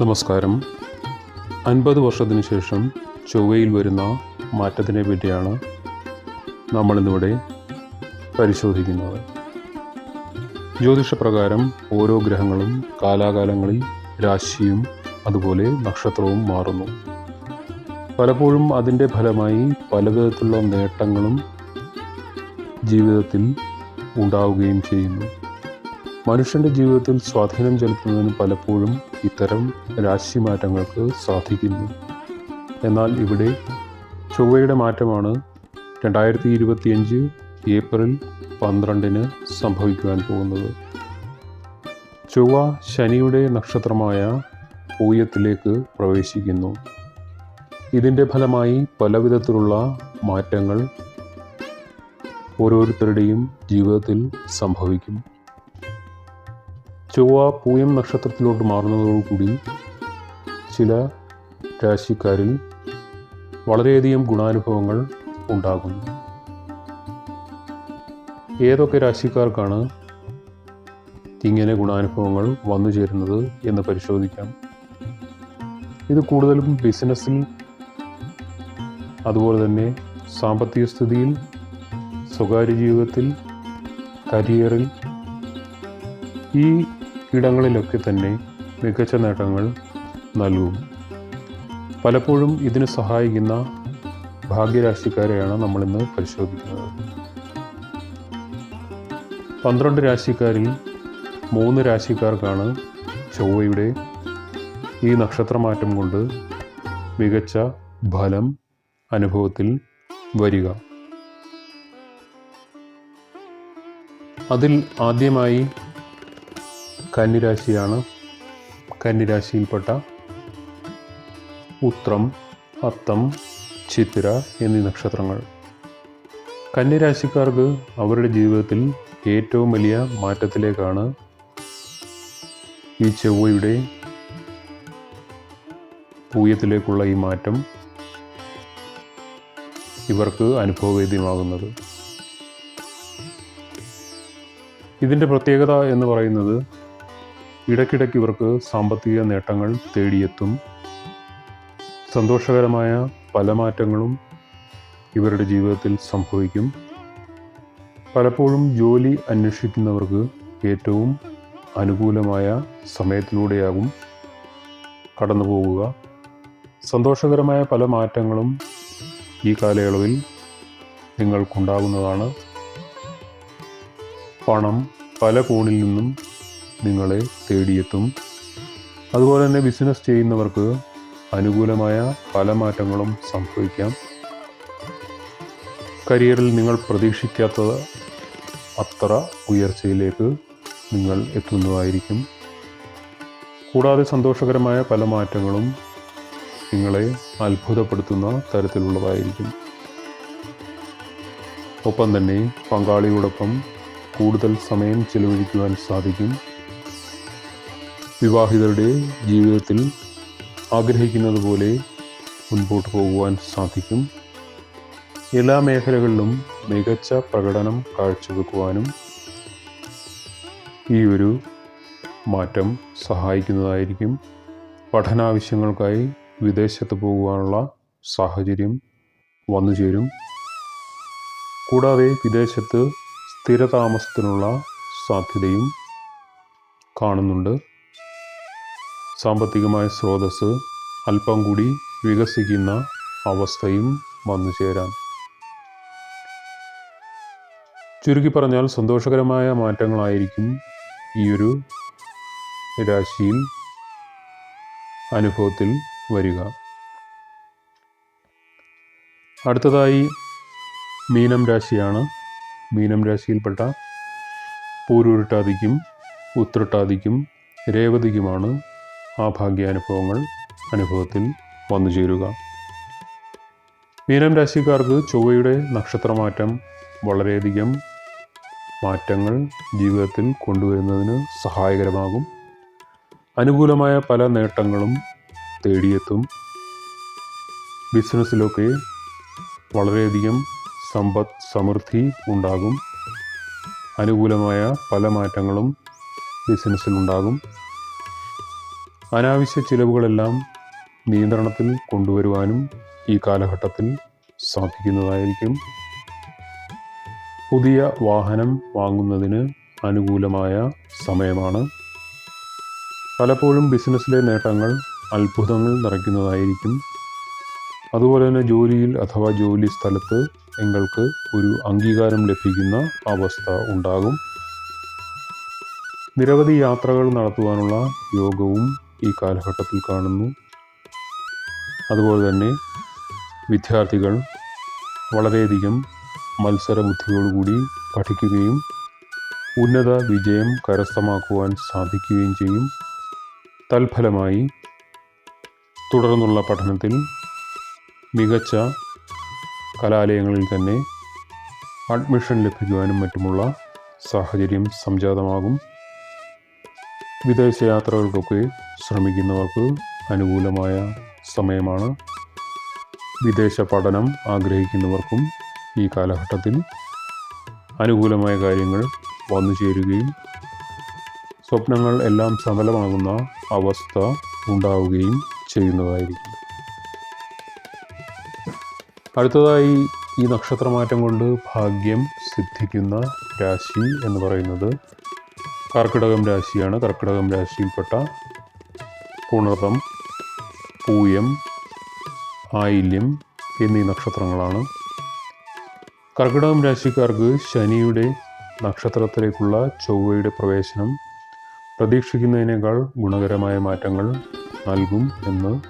നമസ്കാരം. അൻപത് വർഷത്തിന് ശേഷം ചൊവ്വയിൽ വരുന്ന മാറ്റത്തിനെ പറ്റിയാണ് നമ്മളിന്നിവിടെ പരിശോധിക്കുന്നത്. ജ്യോതിഷപ്രകാരം ഓരോ ഗ്രഹങ്ങളും കാലാകാലങ്ങളിൽ രാശിയും അതുപോലെ നക്ഷത്രവും മാറുന്നു. പലപ്പോഴും അതിന്റെ ഫലമായി പലവിധത്തിലുള്ള നേട്ടങ്ങളും ജീവിതത്തിൽ ഉണ്ടാവുകയും ചെയ്യുന്നു. മനുഷ്യന്റെ ജീവിതത്തിൽ സ്വാധീനം ചെലുത്തുന്നതിന് പലപ്പോഴും ഇത്തരം രാശിമാറ്റങ്ങൾക്ക് സാധിക്കുന്നു. എന്നാൽ ഇവിടെ ചൊവ്വയുടെ മാറ്റമാണ് രണ്ടായിരത്തി ഇരുപത്തിയഞ്ച് ഏപ്രിൽ പന്ത്രണ്ടിന് സംഭവിക്കുവാൻ പോകുന്നത്. ചൊവ്വ ശനിയുടെ നക്ഷത്രമായ പൂയത്തിലേക്ക് പ്രവേശിക്കുന്നു. ഇതിന്റെ ഫലമായി പലവിധത്തിലുള്ള മാറ്റങ്ങൾ ഓരോരുത്തരുടെയും ജീവിതത്തിൽ സംഭവിക്കും. ചൊവ്വ പൂയം നക്ഷത്രത്തിലോട്ട് മാറുന്നതോടുകൂടി ചില രാശിക്കാരിൽ വളരെയധികം ഗുണാനുഭവങ്ങൾ ഉണ്ടാകുന്നു. ഏതൊക്കെ രാശിക്കാർക്കാണ് ഇങ്ങനെ ഗുണാനുഭവങ്ങൾ വന്നു ചേരുന്നത് എന്ന് പരിശോധിക്കാം. ഇത് കൂടുതലും ബിസിനസ്സിൽ അതുപോലെ തന്നെ സാമ്പത്തിക സ്ഥിതിയിൽ സ്വകാര്യ ജീവിതത്തിൽ കരിയറിൽ ഈ ഇടങ്ങളിലൊക്കെ തന്നെ മികച്ച നേട്ടങ്ങൾ നൽകും. പലപ്പോഴും ഇതിന് സഹായിക്കുന്ന ഭാഗ്യരാശിക്കാരെയാണ് നമ്മളിന്ന് പരിശോധിക്കുന്നത്. പന്ത്രണ്ട് രാശിക്കാരിൽ മൂന്ന് രാശിക്കാർക്കാണ് ചൊവ്വയുടെ ഈ നക്ഷത്രമാറ്റം കൊണ്ട് മികച്ച ഫലം അനുഭവത്തിൽ വരിക. അതിൽ ആദ്യമായി കന്നിരാശിയാണ്. കന്നിരാശിയിൽപ്പെട്ട ഉത്രം അത്തം ചിത്തിര എന്നീ നക്ഷത്രങ്ങൾ. കന്നിരാശിക്കാർക്ക് അവരുടെ ജീവിതത്തിൽ ഏറ്റവും വലിയ മാറ്റത്തിലേക്കാണ് ഈ ചൊവ്വയുടെ പൂയത്തിലേക്കുള്ള ഈ മാറ്റം ഇവർക്ക് അനുഭവവേദ്യമാകുന്നത്. ഇതിന്റെ പ്രത്യേകത എന്ന് പറയുന്നത് ഇടയ്ക്കിടയ്ക്ക് ഇവർക്ക് സാമ്പത്തിക നേട്ടങ്ങൾ തേടിയെത്തും. സന്തോഷകരമായ പല മാറ്റങ്ങളും ഇവരുടെ ജീവിതത്തിൽ സംഭവിക്കും. പലപ്പോഴും ജോലി അന്വേഷിക്കുന്നവർക്ക് ഏറ്റവും അനുകൂലമായ സമയത്തിലൂടെയാകും കടന്നു പോകുക. സന്തോഷകരമായ പല മാറ്റങ്ങളും ഈ കാലയളവിൽ നിങ്ങൾക്കുണ്ടാകുന്നതാണ്. പണം പല കോണിൽ നിന്നും നിങ്ങളെ തേടിയെത്തും. അതുപോലെ തന്നെ ബിസിനസ് ചെയ്യുന്നവർക്ക് അനുകൂലമായ പല മാറ്റങ്ങളും സംഭവിക്കാം. കരിയറിൽ നിങ്ങൾ പ്രതീക്ഷിക്കാത്തത് അത്ര ഉയർച്ചയിലേക്ക് നിങ്ങൾ എത്തുന്നതായിരിക്കും. കൂടാതെ സന്തോഷകരമായ പല മാറ്റങ്ങളും നിങ്ങളെ അത്ഭുതപ്പെടുത്തുന്ന തരത്തിലുള്ളതായിരിക്കും. ഒപ്പം തന്നെ പങ്കാളിയോടൊപ്പം കൂടുതൽ സമയം ചിലവഴിക്കുവാൻ സാധിക്കും. വിവാഹിതരുടെ ജീവിതത്തിൽ ആഗ്രഹിക്കുന്നത് പോലെ മുൻപോട്ട് പോകുവാൻ സാധിക്കും. എല്ലാ മേഖലകളിലും മികച്ച പ്രകടനം കാഴ്ചവെക്കുവാനും ഈ ഒരു മാറ്റം സഹായിക്കുന്നതായിരിക്കും. പഠനാവശ്യങ്ങൾക്കായി വിദേശത്ത് പോകുവാനുള്ള സാഹചര്യം വന്നു ചേരും. കൂടാതെ വിദേശത്ത് സ്ഥിരതാമസത്തിനുള്ള സാധ്യതയും കാണുന്നുണ്ട്. സാമ്പത്തികമായ സ്രോതസ് അല്പം കൂടി വികസിക്കുന്ന അവസ്ഥയും വന്നു ചേരാം. ചുരുക്കി പറഞ്ഞാൽ സന്തോഷകരമായ മാറ്റങ്ങളായിരിക്കും ഈ ഒരു രാശിയിൽ അനുഭവത്തിൽ വരിക. അടുത്തതായി മീനം രാശിയാണ്. മീനം രാശിയിൽപ്പെട്ട പൂരുരുട്ടാതിക്കും ഉത്രട്ടാതിക്കും രേവതിക്കുമാണ് ആ ഭാഗ്യാനുഭവങ്ങൾ അനുഭവത്തിൽ വന്നു ചേരുക. മീനം രാശിക്കാർക്ക് ചൊവ്വയുടെ നക്ഷത്രമാറ്റം വളരെയധികം മാറ്റങ്ങൾ ജീവിതത്തിൽ കൊണ്ടുവരുന്നതിന് സഹായകരമാകും. അനുകൂലമായ പല നേട്ടങ്ങളും തേടിയെത്തും. ബിസിനസ്സിലൊക്കെ വളരെയധികം സമ്പദ് സമൃദ്ധി ഉണ്ടാകും. അനുകൂലമായ പല മാറ്റങ്ങളും ബിസിനസ്സിലുണ്ടാകും. അനാവശ്യ ചിലവുകളെല്ലാം നിയന്ത്രണത്തിൽ കൊണ്ടുവരുവാനും ഈ കാലഘട്ടത്തിൽ സാധിക്കുന്നതായിരിക്കും. പുതിയ വാഹനം വാങ്ങുന്നതിന് അനുകൂലമായ സമയമാണ്. പലപ്പോഴും ബിസിനസ്സിലെ നേട്ടങ്ങൾ അത്ഭുതങ്ങൾ നിറയ്ക്കുന്നതായിരിക്കും. അതുപോലെ തന്നെ ജോലിയിൽ അഥവാ ജോലി സ്ഥലത്ത് നിങ്ങൾക്ക് ഒരു അംഗീകാരം ലഭിക്കുന്ന അവസ്ഥ ഉണ്ടാകും. നിരവധി യാത്രകൾ നടത്തുവാനുള്ള യോഗവും ഈ കാലഘട്ടത്തിൽ കാണുന്നു. അതുപോലെ തന്നെ വിദ്യാർത്ഥികൾ വളരെയധികം മത്സരബുദ്ധിയോടുകൂടി പഠിക്കുകയും ഉന്നത വിജയം കരസ്ഥമാക്കുവാൻ സാധിക്കുകയും ചെയ്യും. തൽഫലമായി തുടർന്നുള്ള പഠനത്തിൽ മികച്ച കലാലയങ്ങളിൽ തന്നെ അഡ്മിഷൻ ലഭിക്കുവാനും മറ്റുമുള്ള സാഹചര്യം സംജാതമാകും. വിദേശയാത്രകൾക്കൊക്കെ ശ്രമിക്കുന്നവർക്ക് അനുകൂലമായ സമയമാണ്. വിദേശ പഠനം ആഗ്രഹിക്കുന്നവർക്കും ഈ കാലഘട്ടത്തിൽ അനുകൂലമായ കാര്യങ്ങൾ വന്നു ചേരുകയും സ്വപ്നങ്ങൾ എല്ലാം സഫലമാകുന്ന അവസ്ഥ ഉണ്ടാവുകയും ചെയ്യുന്നതായിരിക്കും. അടുത്തതായി ഈ നക്ഷത്രമാറ്റം കൊണ്ട് ഭാഗ്യം സിദ്ധിക്കുന്ന രാശി എന്ന് പറയുന്നത് കർക്കിടകം രാശിയാണ്. കർക്കിടകം രാശിയിൽപ്പെട്ട പുണർതം പൂയം ആയില്യം എന്നീ നക്ഷത്രങ്ങളാണ്. കർക്കിടകം രാശിക്കാർക്ക് ശനിയുടെ നക്ഷത്രത്തിലേക്കുള്ള ചൊവ്വയുടെ പ്രവേശനം പ്രതീക്ഷിക്കുന്നതിനേക്കാൾ ഗുണകരമായ മാറ്റങ്ങൾ നൽകും എന്ന്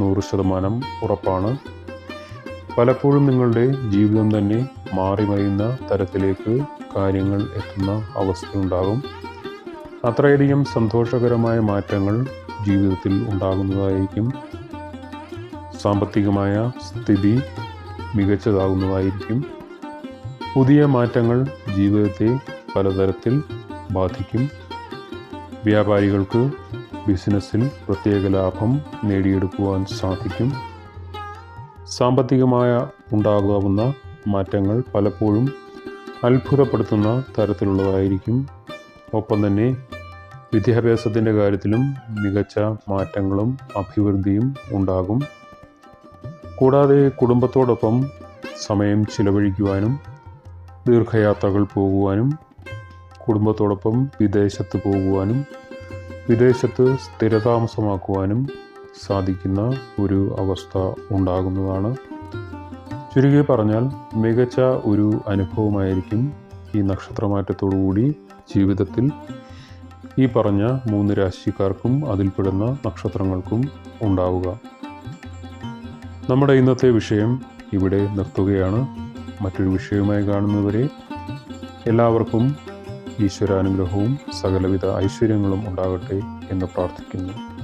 നൂറ് ശതമാനം ഉറപ്പാണ്. പലപ്പോഴും നിങ്ങളുടെ ജീവിതം തന്നെ മാറിമറിയുന്ന തരത്തിലേക്ക് കാര്യങ്ങൾ എത്തുന്ന അവസ്ഥയുണ്ടാകും. അത്രയധികം സന്തോഷകരമായ മാറ്റങ്ങൾ ജീവിതത്തിൽ ഉണ്ടാകുന്നതായിരിക്കും. സാമ്പത്തികമായ സ്ഥിതി മികച്ചതാകുന്നതായിരിക്കും. പുതിയ മാറ്റങ്ങൾ ജീവിതത്തെ പലതരത്തിൽ ബാധിക്കും. വ്യാപാരികൾക്ക് ബിസിനസ്സിൽ പ്രത്യേക ലാഭം നേടിയെടുക്കുവാൻ സാധിക്കും. സാമ്പത്തികമായ ഉണ്ടാകാവുന്ന മാറ്റങ്ങൾ പലപ്പോഴും അത്ഭുതപ്പെടുത്തുന്ന തരത്തിലുള്ളതായിരിക്കും. ഒപ്പം തന്നെ വിദ്യാഭ്യാസത്തിന്റെ കാര്യത്തിലും മികച്ച മാറ്റങ്ങളും അഭിവൃദ്ധിയും ഉണ്ടാകും. കൂടാതെ കുടുംബത്തോടൊപ്പം സമയം ചിലവഴിക്കുവാനും ദീർഘയാത്രകൾ പോകുവാനും കുടുംബത്തോടൊപ്പം വിദേശത്ത് പോകുവാനും വിദേശത്ത് സ്ഥിരതാമസമാക്കുവാനും സാധിക്കുന്ന ഒരു അവസ്ഥ ഉണ്ടാകുന്നതാണ്. ചുരുക്കി പറഞ്ഞാൽ മികച്ച ഒരു അനുഭവമായിരിക്കും ഈ നക്ഷത്രമാറ്റത്തോടുകൂടി ജീവിതത്തിൽ ഈ പറഞ്ഞ മൂന്ന് രാശിക്കാർക്കും അതിൽപ്പെടുന്ന നക്ഷത്രങ്ങൾക്കും ഉണ്ടാവുക. നമ്മുടെ ഇന്നത്തെ വിഷയം ഇവിടെ നിർത്തുകയാണ്. മറ്റൊരു വിഷയവുമായി കാണുന്നവരെ എല്ലാവർക്കും ഈശ്വരാനുഗ്രഹവും സകലവിധ ഐശ്വര്യങ്ങളും ഉണ്ടാകട്ടെ എന്ന് പ്രാർത്ഥിക്കുന്നു.